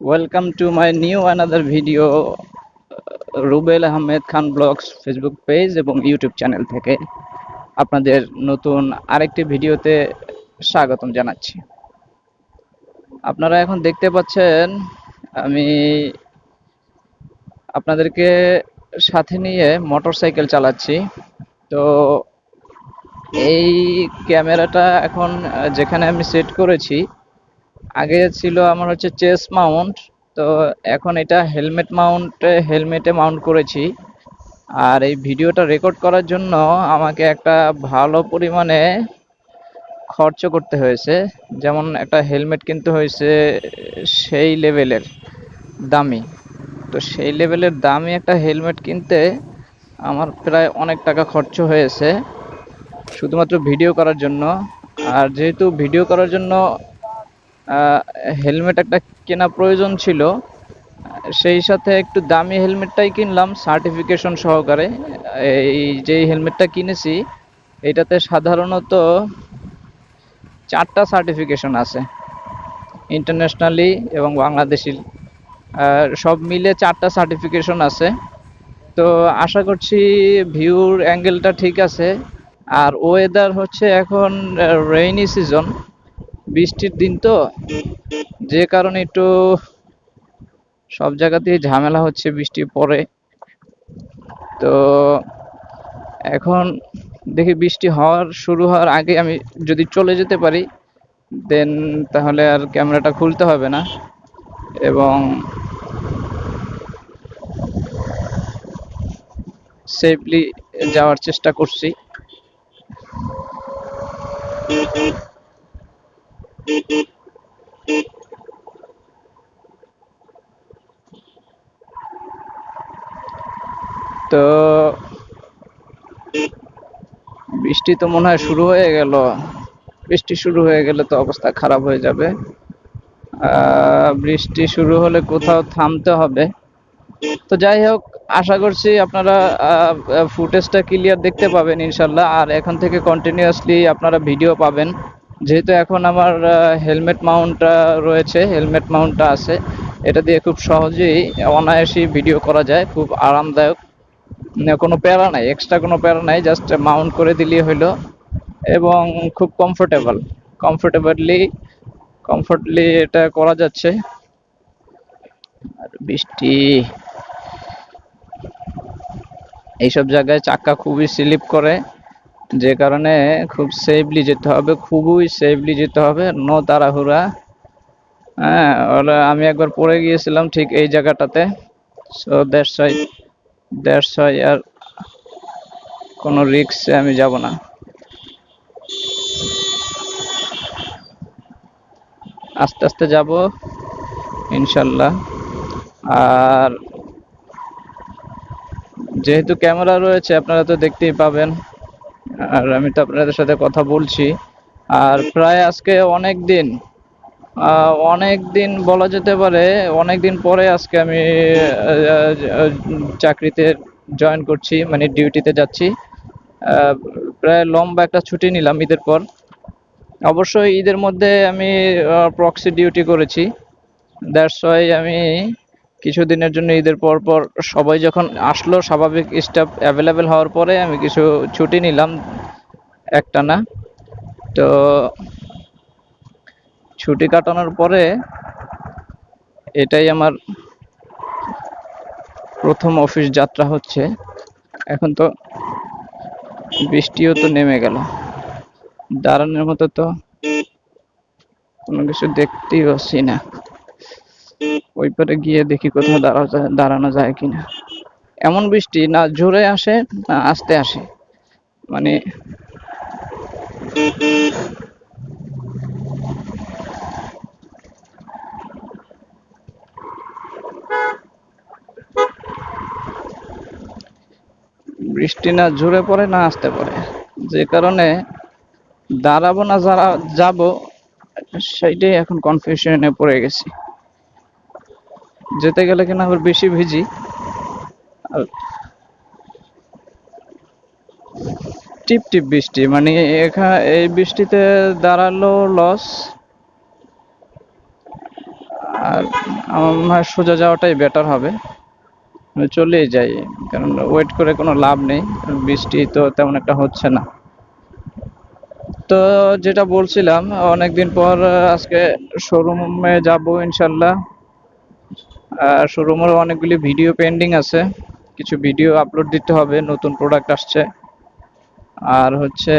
Welcome to my new another video Rubel Ahmed Khan blogs Facebook page এবং YouTube channel থেকে। আপনাদের নতুন আরেকটি ভিডিওতে স্বাগতম জানাচ্ছি। আপনারা এখন দেখতে পাচ্ছেন, আমি আপনাদেরকে সাথে নিয়ে মোটরসাইকেল চালাচ্ছি। তো এই ক্যামেরাটা এখন যেখানে আমি সেট করেছি আগে ছিল আমার হচ্ছে চেস মাউন্ট, তো এখন এটা হেলমেট মাউন্টে, হেলমেটে মাউন্ট করেছি। আর এই ভিডিওটা রেকর্ড করার জন্য আমাকে একটা ভালো পরিমাণে খরচ করতে হয়েছে। যেমন একটা হেলমেট কিনতে হয়েছে সেই লেভেলের দামি। তো সেই লেভেলের দামি একটা হেলমেট কিনতে আমার প্রায় অনেক টাকা খরচ হয়েছে। শুধুমাত্র ভিডিও করার জন্য। আর যেহেতু ভিডিও করার জন্য হেলমেট একটা কেনা প্রয়োজন ছিল। সেই সাথে একটু দামি হেলমেটটাই কিনলাম সার্টিফিকেশন সহকারে। এই যে হেলমেটটা কিনেছি, এটাতে সাধারণত চারটা সার্টিফিকেশন আছে। ইন্টারন্যাশনালি এবং বাংলাদেশি। সব মিলে চারটা সার্টিফিকেশন আছে। তো আশা করছি ভিউর অ্যাঙ্গেলটা ঠিক আছে। আর ওয়েদার হচ্ছে এখন রেইনি সিজন বৃষ্টির দিন তো, যে কারণে একটু সব জায়গাতেই ঝামেলা হচ্ছে বৃষ্টি পরে। তো এখন দেখি বৃষ্টি হওয়ার, শুরু হওয়ার আগে আমি যদি চলে যেতে পারি দেন তাহলে আর ক্যামেরাটা খুলতে হবে না। এবং সেফলি যাওয়ার চেষ্টা করছি। তো বৃষ্টি তো মনে হয় শুরু হয়ে গেল। বৃষ্টি শুরু হয়ে গেলে তো অবস্থা খারাপ হয়ে যাবে। বৃষ্টি শুরু হলে কোথাও থামতে হবে। তো যাই হোক, আশা করছি আপনারা ফুটেজটা ক্লিয়ার দেখতে পাবেন ইনশাল্লাহ। আর এখন থেকে কন্টিনিউয়াসলি আপনারা ভিডিও পাবেন। যেহেতু এখন আমার হেলমেট মাউন্টটা রয়েছে হেলমেট মাউন্টটা আছে, এটা দিয়ে খুব সহজেই অনায়াসেই ভিডিও করা যায়, খুব আরামদায়ক। কোনো প্যারা নাই এক্সট্রা কোনো প্যারা নাই জাস্ট মাউন্ট করে দিলেই হইল এবং খুব কমফোর্টেবল কমফোর্টেবলি কমফোর্টলি এটা করা যাচ্ছে। আর বৃষ্টি। এইসব জায়গায় চাক্কা খুবই স্লিপ করে। যে কারণে খুব সেফলি যেতে হবে, খুবই সেফলি যেতে হবে নো তাড়াহুড়া। হ্যাঁ আমি একবার পড়ে গিয়েছিলাম ঠিক এই জায়গাটাতে। সো দ্যাটস ওয়াই আর কোনো রিক্সে আমি যাব না। আস্তে আস্তে যাব, ইনশাল্লাহ। আর যেহেতু ক্যামেরা রয়েছে, আপনারা তো দেখতেই পাবেন। আর আমি তো আপনাদের সাথে কথা বলছি। আর প্রায় আজকে অনেক দিন অনেক দিন বলা যেতে পারে অনেক দিন পরে আজকে আমি চাকরিতে জয়েন করছি মানে ডিউটিতে যাচ্ছি। প্রায় লম্বা একটা ছুটি নিলাম ঈদের পর। অবশ্যই ঈদের মধ্যে আমি প্রক্সি ডিউটি করেছি। দ্যাটস ওয়াই আমি কিছুদিনের জন্য ঈদের পর পর সবাই যখন আসলো, স্বাভাবিক স্টাফ অ্যাভেলেবেল হওয়ার পরে আমি কিছু ছুটি নিলাম একটানা তো ছুটি কাটানোর পরে এটাই আমার প্রথম অফিস যাত্রা হচ্ছে। এখন তো বৃষ্টিও তো নেমে গেল। দাঁড়ানোর মতো তো কোনো কিছু দেখতেই পাচ্ছি না। ওই পারে গিয়ে দেখি কোথাও দাঁড়ানো দাঁড়ানো যায় কিনা। এমন বৃষ্টি না, জোরে আসে, না আস্তে আসে। মানে বৃষ্টি না জোরে পড়ে, না আসতে পড়ে। যে কারণে দাঁড়াবো না, যারা যাব, সেইটাই এখন কনফিউশনে পড়ে গেছি। যেতে গেলে কিনা আবার বেশি ভিজি। আর টিপ টিপ বৃষ্টি মানে এখানে এই বৃষ্টিতে দাঁড়াল লস আর আমার মনে সোজা যাওয়াটাই বেটার হবে। চলেই যাই, কারণ ওয়েট করে কোনো লাভ নেই বৃষ্টি তো তেমন একটা হচ্ছে না। তো যেটা বলছিলাম, অনেকদিন পর আজকে শোরুমে যাব ইনশাল্লাহ। শোরুমের অনেকগুলি ভিডিও পেন্ডিং আছে। কিছু ভিডিও আপলোড দিতে হবে, নতুন প্রোডাক্ট আসছে। আর হচ্ছে,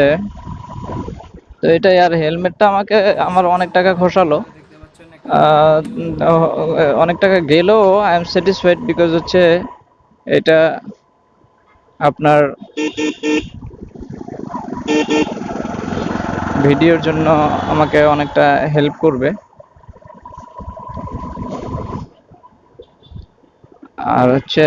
তো এটাই, আর হেলমেটটা আমাকে, আমার অনেক টাকা খসালো। অনেক টাকা গেলেও আই এম স্যাটিসফাইড বিকজ হচ্ছে, এটা আপনার ভিডিওর জন্য আমাকে অনেকটা হেল্প করবে। আর হচ্ছে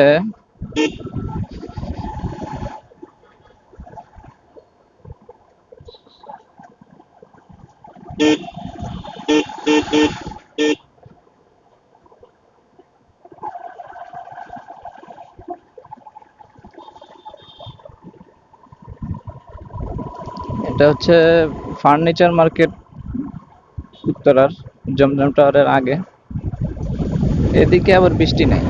এটা হচ্ছে ফার্নিচার মার্কেট উত্তরার জমজম টাওয়ারের আগে। এদিকে আবার বৃষ্টি নেই।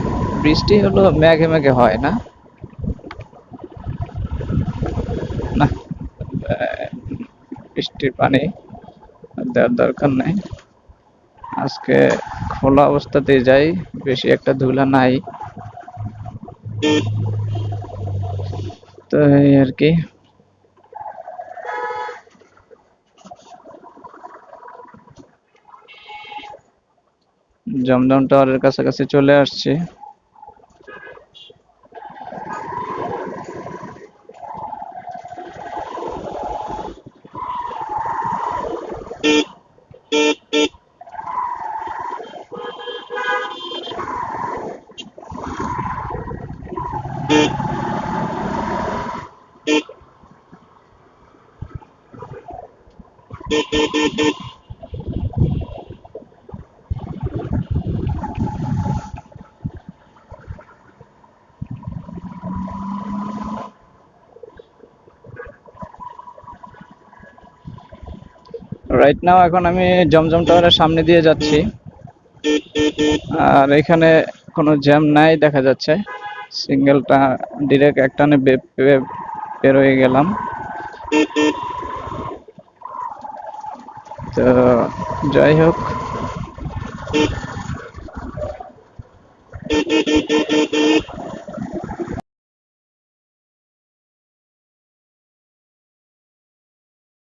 বৃষ্টি হলো মেঘে মেঘে হয় না। না, বৃষ্টির পানি দেওয়ার দরকার নেই। আজকে খোলা অবস্থাতেই যাই, বেশি একটা ধুলা নাই। তো এই আর কি। জমজম টাওয়ারের কাছাকাছি চলে আসছি। রাইট নাও এখন আমি জমজম টাওয়ারের সামনে দিয়ে যাচ্ছি। আর এখানে কোনো জ্যাম নাই দেখা যাচ্ছে। সিঙ্গেলটা ডিরেক্ট একটানে বের হয়ে গেলাম। তো যাই হোক।